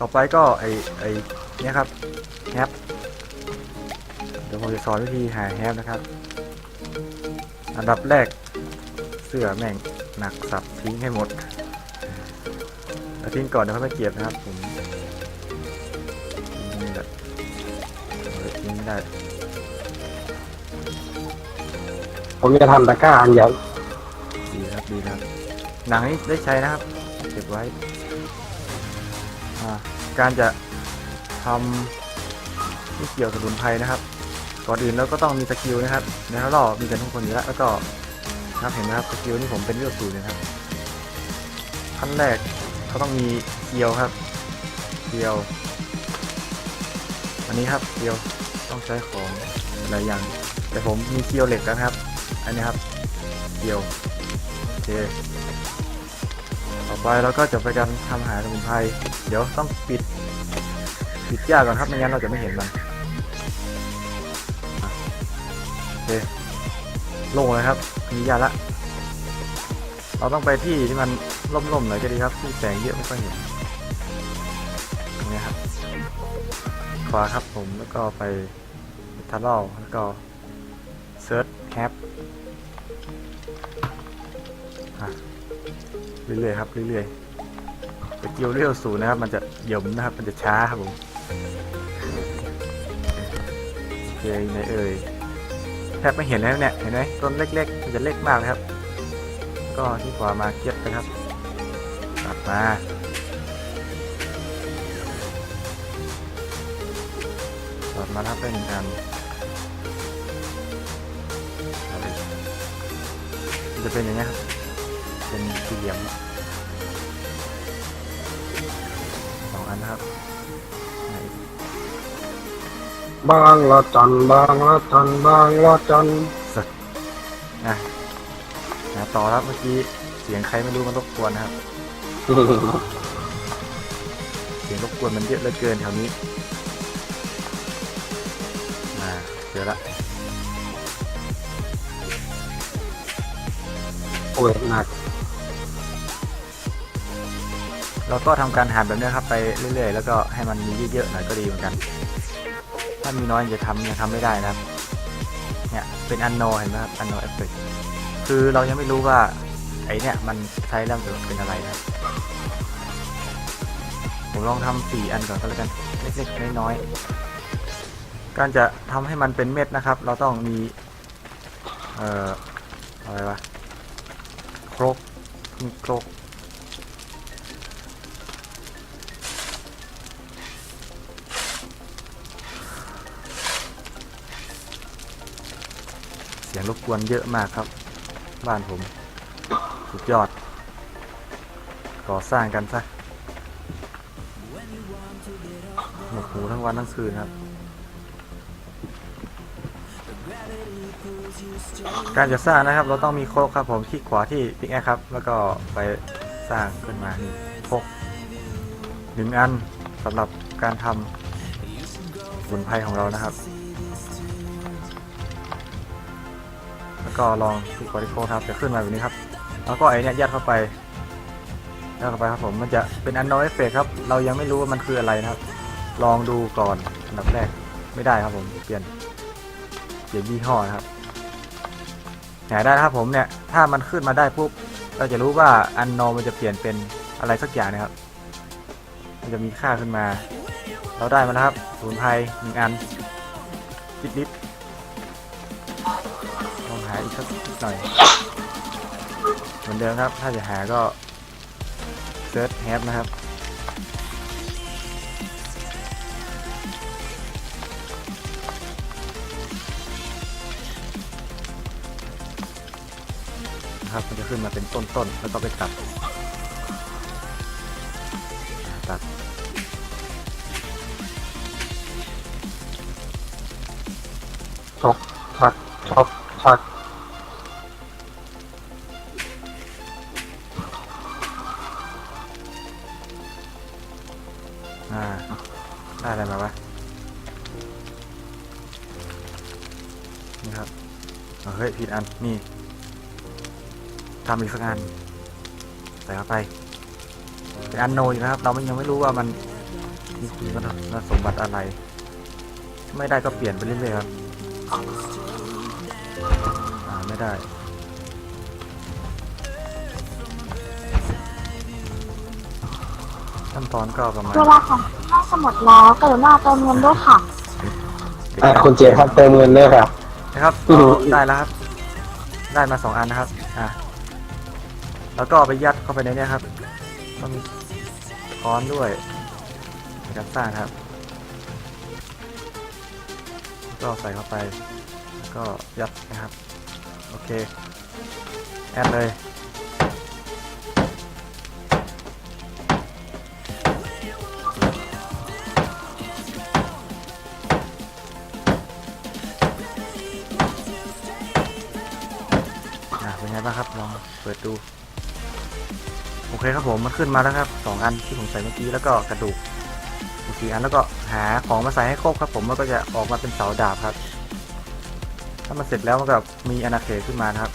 ต่อไปก็ไอไอเนี่ยครับแฮปเดี๋ยวผมจะสอนวิธีหาแฮปนะครับ อันดับแรกเสื้อแม่งหนักสับทิ้งให้หมดแล้วทิ้งก่อนเดี๋ยวค่อยมาเก็บนะครับผมทิ้งนี่แหละเอาไว้ทิ้งไม่ได้ผมจะทำตะกร้าอันใหญ่ดีครับดีครับหนังนี้ได้ใช้นะครับเก็บไว้อ่า การจะทำที่เกี่ยวกับสมุนไพรนะครับ ก่อนอื่นเราก็ต้องมีสกิลนะครับในข้งนอกมีกันทุกคนอยู่แล้วแล้วก็นะครับเห็นไหมครับสกิลนี่ผมเป็นเลือดสูตรนะครับขั้นแรกเขาต้องมีเกลียวครับเกลียว อันนี้ครับเกลียวต้องใช้ของหลายอย่าง แต่ผมมีเกลียวเหล็กนะครับ อันนี้ครับเกลียวโอเค อไปเราก็จะไปการทำอาหารสมุนไพรเดี๋ยวต้องปิด ปิดยากก่อนครับไม่งั้นเราจะไม่เห็นมันโอเคลงเลยครับมียาละ เราต้องไปที่ที่มันร่มๆหน่อยก็ดีครับที่แสงเยอะไม่ค่อยเห็นตรงนี้ครับขวาครับผมแล้วก็ไปทัลลแล้วก็เซิร์ชแฮป เรื่อยๆครับเรื่อยๆสกิลเรียวสูงนะครับ มันจะหย่อมนะครับ มันจะช้าครับผมโอเคไหนเอ่ยแทบไม่เห็นแล้วเนี่ยเห็นไหมต้นเล็กๆมันจะเล็กมากเลยครับ ก็ที่ขวามาเก็บนะครับตัดมาตัดมาทับได้หนึ่งอันจะเป็นอย่างนี้ครับ เป็นสี่เหลี่ยมสองอันนะครับไหนบางละจันบางละจันบางละจันอะนะต่อครับเมื่อกี้เสียงใครไม่รู้มันรบกวนนะครับ เสียงรบกวนมันเยอะเหลือเกินแถวนี้มาเจอละโอ้ยหนัก เราก็ทำการหั่นแบบนี้ครับไปเรื่อยๆ แล้วก็ให้มันมีเยอะๆหน่อยก็ดีเหมือนกัน ถ้ามีน้อยจะทำยังทำไม่ได้นะครับ เนี่ยเป็นอันโนเห็นไหมครับอันโนเอฟเฟกคือเรายังไม่รู้ว่าไอเนี่ยมันใช้แล้วจะเป็นอะไรนะผมลองทำสี่อันก่อนก็แล้วกันเล็กๆน้อยๆการจะทำให้มันเป็นเม็ดนะครับ เราต้องมีเอ่ออะไรวะครกมีครก สียงรบกวนเยอะมากครับ บ้านผม สุดยอด ก่อสร้างกันซะหมกหูทั้งวันทั้งคืนครับ การจะสร้างนะครับ เราต้องมีโครกครับ ผมคลิกขวาที่ปิกแอคครับ แล้วก็ไปสร้างขึ้นมานี่โครกหนึ่งอันสำหรับการทำสมุนไพรของเรานะครับ ก็ลองคลิกขวาที่โคครับจะขึ้นมาแบบนี้ครับ แล้วก็ไอเนี้ยยัดเข้าไปยัดเข้าไปครับผมมันจะเป็นอันนอยเอฟเฟกครับ เรายังไม่รู้ว่ามันคืออะไรนะครับ ลองดูก่อนอันดับแรกไม่ได้ครับผมเปลี่ยนเปลี่ยนยี่ห้อนะครับหาได้ครับผมเนี่ยถ้ามันขึ้นมาได้ปุ๊บเราจะรู้ว่าอันนอมันจะเปลี่ยนเป็นอะไรสักอย่างนะครับ มันจะมีค่าขึ้นมา เราได้มาแล้วครับสมุนไพรหนึ่งอันจิบลิบล อีกสักหน่อย เหมือนเดิมครับ ถ้าจะหาก็เซิร์ชแฮปนะครับนะครับมันจะขึ้นมาเป็นต้นๆ แล้วก็ไปตัด ตัดชกชักชกชัก อ่าได้อะไรมาวะนี่ครับเฮ้ยผิดอันนี่ทำอีกสักอันใส่เข้าไปเป็นอันโนอยู่นะครับ เราไม่ยังไม่รู้ว่ามันนี่คือสมบัติอะไร ไม่ได้ก็เปลี่ยนไปเรื่อยๆครับอ่าไม่ได้ ขั้นตอนก็ประมาณเวลาของห้องสมุดแล้วกรุณาเติมเงินด้วยค่ะ อะคุณเจครับเติมเงินด้วยครับ นะครับอือหือเอาได้แล้วครับ ได้มาสองอันนะครับ อะแล้วก็เอาไปยัดเข้าไปในเนี้ยครับต้องมีค้อนด้วยในการสร้างครับ ก็ใส่เข้าไปแล้วก็ยัดนะครับ โอเค แอดเลย อะครับลองเปิดดู โอเคครับผมมันขึ้นมาแล้วครับสองอันที่ผมใส่เมื่อกี้แล้วก็กระดูกอีกสี่อันแล้วก็หาของมาใส่ให้ครบครับผมมันก็จะออกมาเป็นเสาดาบครับ ถ้ามันเสร็จแล้วมันก็มีอนาเขตขึ้นมานะครับ